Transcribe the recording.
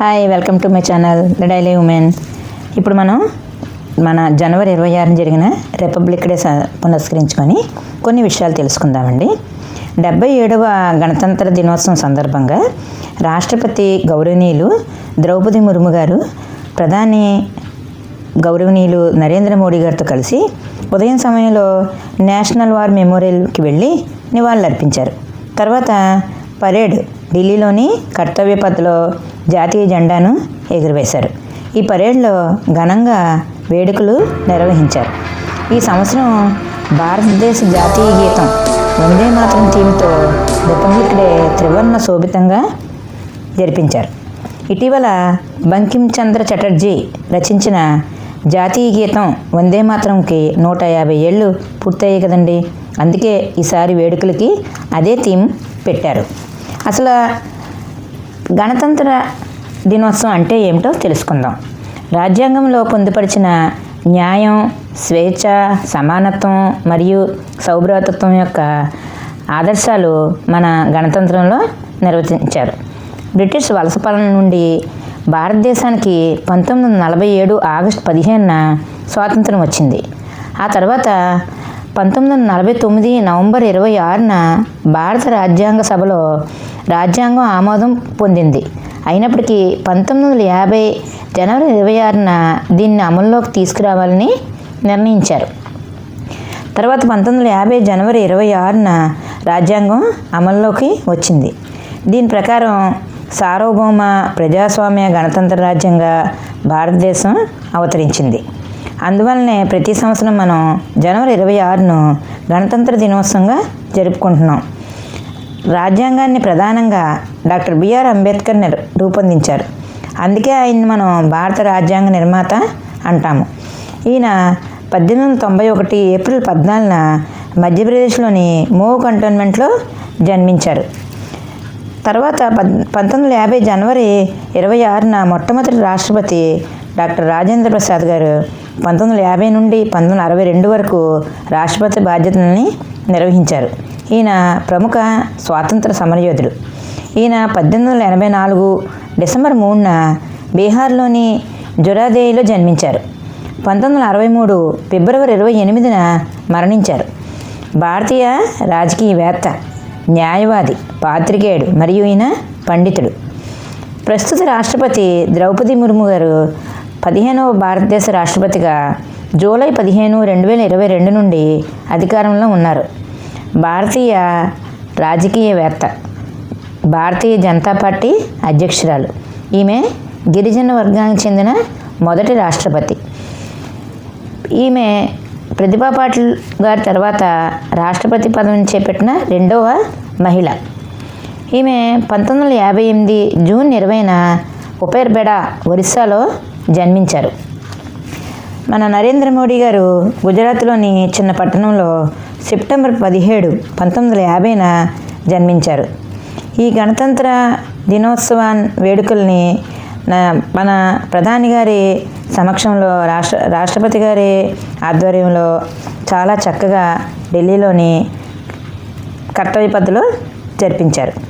Hi welcome to my channel the daily women ఇప్పుడు మనం మన జనవరి ఇరవై ఆరున జరిగిన రిపబ్లిక్ డే స- కొన్ని విషయాలు తెలుసుకుందామండి. డెబ్బై ఏడవ గణతంత్ర దినోత్సవం సందర్భంగా రాష్ట్రపతి గౌరవనీయులు ద్రౌపది ముర్ము గారు ప్రధాని గౌరవనీయులు నరేంద్ర మోడీ గారితో కలిసి ఉదయం సమయంలో నేషనల్ వార్ మెమోరియల్కి వెళ్ళి నివాళులర్పించారు. తర్వాత పరేడ్ ఢిల్లీలోని కర్తవ్య పథ్లో జాతీయ జెండాను ఎగురవేశారు. ఈ పరేడ్లో ఘనంగా వేడుకలు నిర్వహించారు. ఈ సంవత్సరం భారతదేశ జాతీయ గీతం వందే మాత్రం థీమ్తో రిపబ్లిక్ డే త్రివర్ణ శోభితంగా జరిపించారు. ఇటీవల బంకిం చంద్ర చటర్జీ రచించిన జాతీయ గీతం వందే మాత్రంకి నూట యాభై ఏళ్ళు పూర్తయ్యాయి కదండి. అందుకే ఈసారి వేడుకలకి అదే థీమ్ పెట్టారు. అసలు గణతంత్ర దినోత్సవం అంటే ఏమిటో తెలుసుకుందాం. రాజ్యాంగంలో పొందుపరిచిన న్యాయం స్వేచ్ఛ సమానత్వం మరియు సౌభ్రాతత్వం యొక్క ఆదర్శాలు మన గణతంత్రంలో నిర్వచించారు. బ్రిటిష్ వలస పాలన నుండి భారతదేశానికి పంతొమ్మిది వందల నలభై ఏడు ఆగస్టు పదిహేనున స్వాతంత్రం వచ్చింది. ఆ తర్వాత పంతొమ్మిది వందల నలభై తొమ్మిది నవంబర్ ఇరవై ఆరున భారత రాజ్యాంగ సభలో రాజ్యాంగం ఆమోదం పొందింది. అయినప్పటికీ పంతొమ్మిది వందల యాభై జనవరి ఇరవై ఆరున దీన్ని అమల్లోకి తీసుకురావాలని నిర్ణయించారు. తర్వాత పంతొమ్మిది వందల యాభై జనవరి ఇరవై ఆరున రాజ్యాంగం అమల్లోకి వచ్చింది. దీని ప్రకారం సార్వభౌమ ప్రజాస్వామ్య గణతంత్ర రాజ్యంగా భారతదేశం అవతరించింది. అందువల్లనే ప్రతి సంవత్సరం మనం జనవరి ఇరవై ఆరును గణతంత్ర దినోత్సవంగా జరుపుకుంటున్నాం. రాజ్యాంగాన్ని ప్రధానంగా డాక్టర్ బిఆర్ అంబేద్కర్ రూపొందించారు. అందుకే ఆయన్ని మనం భారత రాజ్యాంగ నిర్మాత అంటాము. ఈయన పద్దెనిమిది వందల తొంభై ఒకటి ఏప్రిల్ పద్నాలుగున మధ్యప్రదేశ్లోని మోవ్ కంటోన్మెంట్లో జన్మించారు. తర్వాత పద్ పంతొమ్మిది వందల యాభై జనవరి ఇరవై ఆరున మొట్టమొదటి రాష్ట్రపతి డాక్టర్ రాజేంద్ర ప్రసాద్ గారు పంతొమ్మిది వందల యాభై నుండి పంతొమ్మిది వందల అరవై రెండు వరకు రాష్ట్రపతి బాధ్యతలని నిర్వహించారు. ఈయన ప్రముఖ స్వాతంత్ర సమరయోధుడు. ఈయన పద్దెనిమిది వందల ఎనభై నాలుగు డిసెంబర్ మూడున బీహార్లోని జురాదేయిలో జన్మించారు. పంతొమ్మిది వందల అరవై మూడు ఫిబ్రవరి ఇరవై ఎనిమిదిన మరణించారు. భారతీయ రాజకీయవేత్త న్యాయవాది పాత్రికేయుడు మరియు ఈయన పండితుడు. ప్రస్తుత రాష్ట్రపతి ద్రౌపది ముర్ము గారు పదిహేనవ భారతదేశ రాష్ట్రపతిగా జూలై పదిహేను రెండు వేల ఇరవై రెండు నుండి అధికారంలో ఉన్నారు. భారతీయ రాజకీయవేత్త భారతీయ జనతా పార్టీ అధ్యక్షురాలు. ఈమె గిరిజన వర్గానికి చెందిన మొదటి రాష్ట్రపతి. ఈమె ప్రతిభా పాటిల్ గారి తర్వాత రాష్ట్రపతి పదవిని చేపట్టిన రెండవ మహిళ. ఈమె పంతొమ్మిది వందల యాభై ఎనిమిది జూన్ ఇరవైన ఉపేర్బెడ ఒరిస్సాలో జన్మించారు. మన నరేంద్ర మోడీ గారు గుజరాత్లోని చిన్న పట్టణంలో సెప్టెంబర్ పదిహేడు పంతొమ్మిది వందల యాభైన జన్మించారు. ఈ గణతంత్ర దినోత్సవాన్ వేడుకల్ని నా- మన ప్రధాని గారి సమక్షంలో రాష్ట్ర రాష్ట్రపతి గారి ఆధ్వర్యంలో చాలా చక్కగా ఢిల్లీలోని కర్తవ్య పద్ధతిలో జరిపించారు.